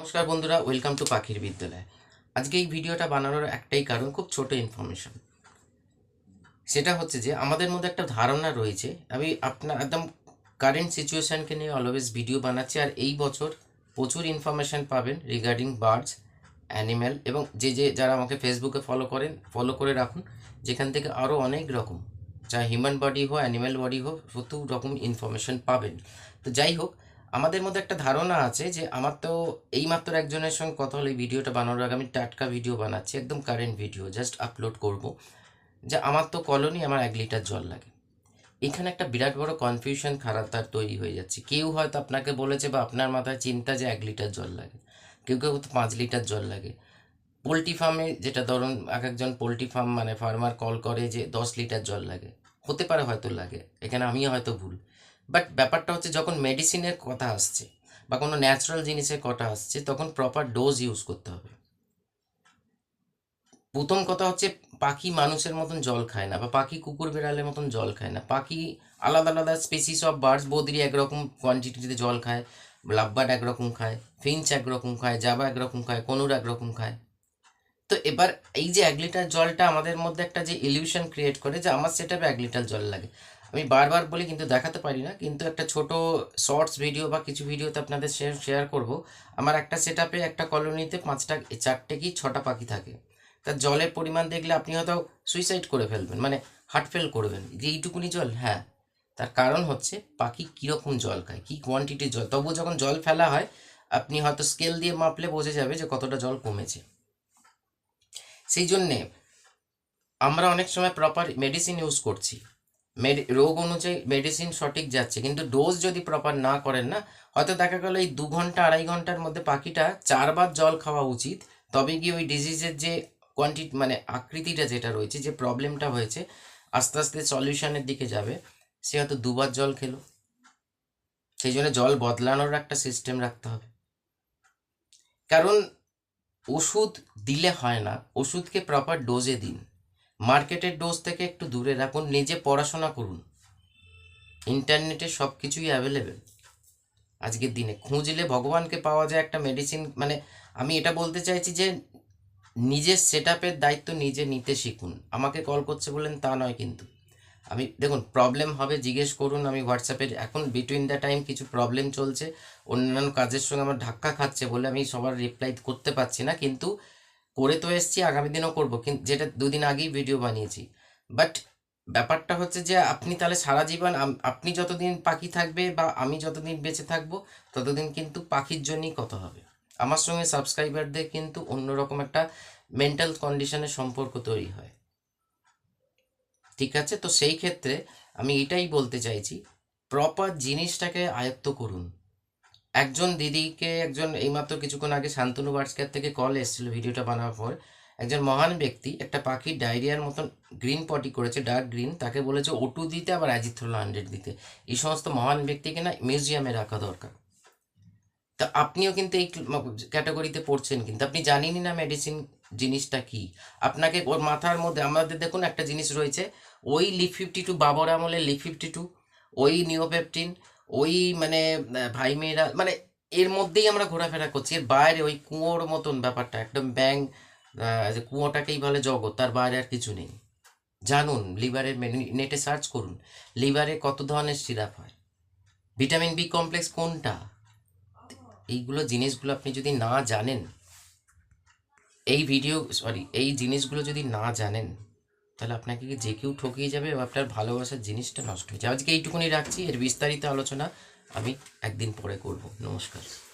নমস্কার বন্ধুরা welcome to পাখির বিদ্যালয়। আজকে এই ভিডিওটা বানানোর একটাই কারণ, খুব ছোট ইনফরমেশন সেটা হচ্ছে যে, আমাদের মধ্যে একটা ধারণা রয়েছে। আমি আপনার একদম কারেন্ট সিচুয়েশানকে নিয়ে অলওয়েজ ভিডিও বানাচ্ছি, আর এই বছর প্রচুর ইনফরমেশান পাবেন রিগার্ডিং বার্ডস অ্যানিম্যাল এবং যে যে যারা আমাকে ফেসবুকে ফলো করেন ফলো করে রাখুন, যেখান থেকে আরও অনেক রকম চাहे হিউম্যান বডি হোক অ্যানিম্যাল বডি হোক, প্রচুর রকম ইনফরমেশন পাবেন। তো যাই হোক আমাদের মধ্যে একটা ধারণা আছে যে আমার তো এইমাত্র একজনের সঙ্গে কথা হলে ভিডিওটা বানানোর আগে আমি টাটকা ভিডিও বানাচ্ছি, একদম কারেন্ট ভিডিও জাস্ট আপলোড করব। যে আমার তো কলোনি আমার এক লিটার জল লাগে। এখানে একটা বিরাট বড় কনফিউশন খারাপ তার তৈরি হয়ে যাচ্ছে। কেউ হয়তো আপনাকে বলেছে বা আপনার মাথায় চিন্তা যে এক লিটার জল লাগে। কেউ কেউ তো পাঁচ লিটার জল লাগে। পোলট্রি ফার্মে যেটা ধরুন, এক একজন পোলট্রি ফার্ম মানে ফার্মার কল করে যে দশ লিটার জল লাগে। হতে পারে হয়তো লাগে। এখানে আমিও হয়তো ভুল। বাট ব্যাপারটা হচ্ছে যখন মেডিসিনের কথা আসছে বা কোনো ন্যাচারাল জিনিসের কথা আসছে, তখন প্রপার ডোজ ইউজ করতে হবে। প্রথম কথা হচ্ছে পাখি মানুষের মতন জল খায় না বা পাখি কুকুর বেড়ালের মতন জল খায় না। পাখি আলাদা আলাদা স্পেসিস অফ বার্ডস বদরি একরকম কোয়ান্টিটিতে জল খায় লাভবার্ড একরকম খায় ফিঞ্চ একরকম খায়, জাবা একরকম খায়, কনুর একরকম খায়। তো এবার এই যে এক লিটার জলটা আমাদের মধ্যে একটা যে ইলিউশন ক্রিয়েট করে যে আমার সেটাপে এক লিটার জল লাগে। আমি বারবার বলি, কিন্তু দেখাতে পারি না। কিন্তু একটা ছোট শর্টস ভিডিও বা কিছু ভিডিওতে আপনাদের শেয়ার শেয়ার করব। আমার একটা সেটাপে একটা কলোনিতে পাঁচটা, চারটে কি ছটা পাখি থাকে। তার জলের পরিমাণ দেখলে আপনি হয়তো সুইসাইড করে ফেলবেন মানে হার্ট ফেল করবেন। যে এইটুকুনি জল হ্যাঁ। তার কারণ হচ্ছে পাখি কীরকম জল খায়, কী কোয়ান্টিটির জল। তবুও যখন জল ফেলা হয়, আপনি হয়তো স্কেল দিয়ে মাপলে বোঝা যাবে যে কতটা জল কমেছে। সেই জন্যে আমরা অনেক সময় প্রপার মেডিসিন ইউজ করছি। রোগ অনুযায়ী মেডিসিন সঠিক যাচ্ছে। কিন্তু ডোজ যদি প্রপার না করেন না, হয়তো দেখা গেলো এই দু ঘণ্টা, আড়াই ঘণ্টার মধ্যে পাখিটা চারবার জল খাওয়া উচিত। তবে গিয়ে ওই ডিজিজের যে কোয়ান্টিটি মানে আকৃতিটা যেটা রয়েছে, যে প্রবলেমটা হয়েছে, আস্তে আস্তে সলিউশনের দিকে যাবে। সে হয়তো দুবার জল খেলো। সেই জন্য জল বদলানোর একটা সিস্টেম রাখতে হবে। কারণ ওষুধ দিলে হয় না। ওষুধকে প্রপার ডোজে দিন। মার্কেটের ডোজ থেকে একটু দূরে রাখুন, নিজে পড়াশোনা করুন। ইন্টারনেটে সব কিছুই অ্যাভেলেবেল। আজকের দিনে খুঁজলে ভগবানকে পাওয়া যায় একটা মেডিসিন মানে আমি এটা বলতে চাইছি যে নিজের সেট দায়িত্ব নিজে নিতে শিখুন। আমাকে কল করছে বললেন, তা নয় কিন্তু। আমি, দেখুন প্রবলেম হবে, জিজ্ঞেস করুন, আমি হোয়াটসঅ্যাপে এখন বিটুইন দ্য টাইম কিছু প্রবলেম চলছে, অন্যান্য কাজের সঙ্গে আমার ধাক্কা খাচ্ছে বলে আমি সবার রিপ্লাই করতে পারছি না, কিন্তু করে তো এসছি, আগামী দিনও করব। কিন্তু যেটা দুদিন আগেই ভিডিও বানিয়েছি। বাট ব্যাপারটা হচ্ছে যে, আপনি তাহলে সারা জীবন আপনি যতদিন পাখি থাকবে বা আমি যতদিন বেঁচে থাকব, ততদিন কিন্তু পাখির জন্যই কথা হবে। আমার সঙ্গে সাবস্ক্রাইবারদের কিন্তু অন্যরকম একটা মেন্টাল কন্ডিশনের সম্পর্ক তৈরি হয়। ঠিক আছে? তো সেই ক্ষেত্রে আমি এটাই বলতে চাইছি প্রপার জিনিসটাকে আয়ত্ত করুন। একজন দিদিকে, একজন এইমাত্র কিছুক্ষণ আগে শান্তনু বার্সকার থেকে কল এসেছিল ভিডিওটা বানানোর পর। একজন মহান ব্যক্তি, একটা পাখি ডায়রিয়ার মতন গ্রিন পটি করেছে ডার্ক গ্রিন তাকে বলেছে ওটু দিতে, আবার অ্যাজিথ্রোল হান্ড্রেড দিতে। এই সমস্ত মহান ব্যক্তিকে না মিউজিয়ামে রাখা দরকার। তা আপনিও কিন্তু এই ক্যাটাগরিতে পড়ছেন কিন্তু, আপনি জানেনই না মেডিসিন জিনিসটা কি? আপনাকে ওর মাথার মধ্যে, আমাদের দেখুন একটা জিনিস রয়েছে, ওই লিপ ফিফটি টু বাবর আমলের লিপ ফিফটি টু ওই নিওপেপটিন ওই মানে ভাই মেয়েরা মানে এর মধ্যেই আমরা ঘোরাফেরা করছি। এর বাইরে ওই কুয়োর মতন ব্যাপারটা, একদম ব্যাং যে কুয়োটাকেই বলে জগৎ, তার বাইরে আর কিছু নেই। জানুন, লিভারের নেটে সার্চ করুন, লিভারে কত ধরনের সিরাপ হয়? ভিটামিন বি কমপ্লেক্স কোনটা? এইগুলো জিনিসগুলো আপনি যদি না জানেন, এই ভিডিও সরি এই জিনিসগুলো যদি না জানেন তাহলে আপনাকে যে কেউ ঠকিয়ে যাবে আপনার ভালোবাসার জিনিসটা নষ্ট হয়ে যাবে? আজকে এইটুকুনি রাখছি। এর বিস্তারিত আলোচনা আমি একদিন পরে করব। নমস্কার।